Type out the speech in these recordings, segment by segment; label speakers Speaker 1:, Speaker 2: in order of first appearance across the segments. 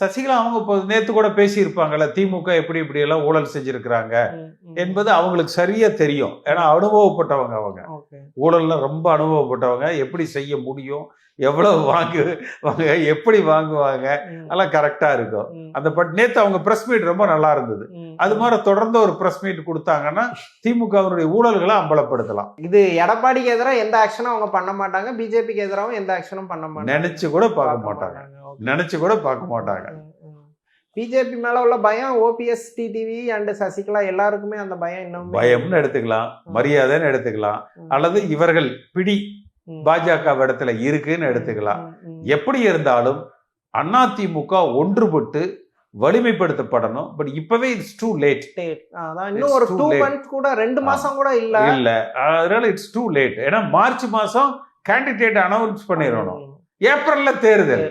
Speaker 1: சசிகலா அவங்க இப்போ நேத்து கூட பேசியிருப்பாங்கல்ல திமுக எப்படி இப்படி எல்லாம் ஊழல் செஞ்சிருக்கிறாங்க. என்பது அவங்களுக்கு சரியா தெரியும். ஏன்னா அனுபவப்பட்டவங்க அவங்க. ஊழல்ல ரொம்ப அனுபவப்பட்டவங்க. எப்படி செய்ய முடியும்? எவ்வளவு வாங்கு வாங்க எப்படி வாங்குவாங்க? எல்லாம் கரெக்டா இருக்கும். அந்த பட் நேத்து அவங்க பிரஸ் மீட் ரொம்ப நல்லா இருந்தது. அது. மாதிரி தொடர்ந்து ஒரு பிரஸ் மீட் கொடுத்தாங்கன்னா திமுகவினுடைய ஊழல்களை அம்பலப்படுத்தலாம்.
Speaker 2: இது எடப்பாடிக்கு எதிராக எந்த ஆக்ஷனும் அவங்க பண்ண மாட்டாங்க பிஜேபிக்கு எதிராகவும் எந்த ஆக்ஷனும் பண்ண மாட்டாங்க.
Speaker 1: நினைச்சு கூட பார்க்க மாட்டாங்க. நினைச்சு கூட பார்க்க மாட்டாங்க.
Speaker 2: பிஜேபி மேல உள்ள பயம் ஓபிஎஸ் டிடிவி அண்ட் சசிகலா எல்லாருக்குமே அந்த பயம் இன்னும்
Speaker 1: பயம்னு எடுத்துக்கலாம் மரியாதைன்னு எடுத்துக்கலாம். அல்லது இவர்கள் பிடி பாஜக இடத்துல இருக்குன்னு எடுத்துக்கலாம். எப்படி இருந்தாலும் அதிமுக ஒன்றுபட்டு வலிமைப்படுத்தப்படணும். பட் இப்பவே இட்ஸ் டூ லேட்
Speaker 2: இன்னும் ஒரு டூ. மந்த் கூட ரெண்டு மாசம் கூட இல்ல.
Speaker 1: இல்ல. அதனால இட்ஸ் டூ லேட் ஏன்னா மார்ச் மாசம் கேண்டிடேட் அனௌன்ஸ் பண்ணிடணும். ஏப்ரல்ல தேர்தல்.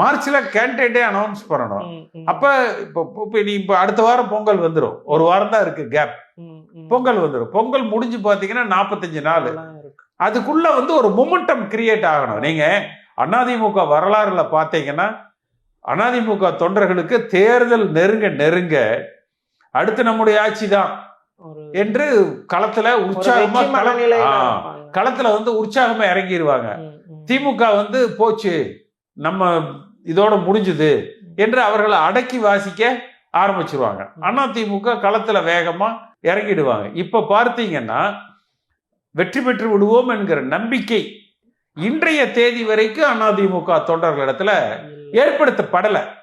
Speaker 1: மார்ச்ல கேண்டிடேட்டே அனௌன்ஸ் பண்ணணும். அப்ப இப்போ இப்போ நீ இப்போ அடுத்த வாரம் பொங்கல் வந்துடும் ஒரு வாரம் தான் இருக்கு கேப் பொங்கல் வந்துடும் பொங்கல் முடிஞ்சு பாத்தீங்கன்னா நாற்பத்தஞ்சு நாள். அதுக்குள்ள வந்து ஒரு மொமெண்டம் கிரியேட் ஆகணும். நீங்க அதிமுக வரலாறுல பாத்தீங்கன்னா அதிமுக தொண்டர்களுக்கு தேர்தல் நெருங்க நெருங்க அடுத்து நம்முடைய ஆட்சி தான் என்று களத்துல உற்சாகமா கள- ஆ, களத்துல வந்து உற்சாகமா இறங்கிடுவாங்க திமுக வந்து போச்சு நம்ம இதோட முடிஞ்சுது என்று அவர்களை அடக்கி வாசிக்க ஆரம்பிச்சிருவாங்க. அண்ணா திமுக களத்துல வேகமா இறங்கிடுவாங்க. இப்ப பார்த்தீங்கன்னா வெற்றி பெற்று விடுவோம் என்கிற நம்பிக்கை இன்றைய தேதி வரைக்கும் அதிமுக தொண்டர்களிடத்துல ஏற்படுத்தப்படல.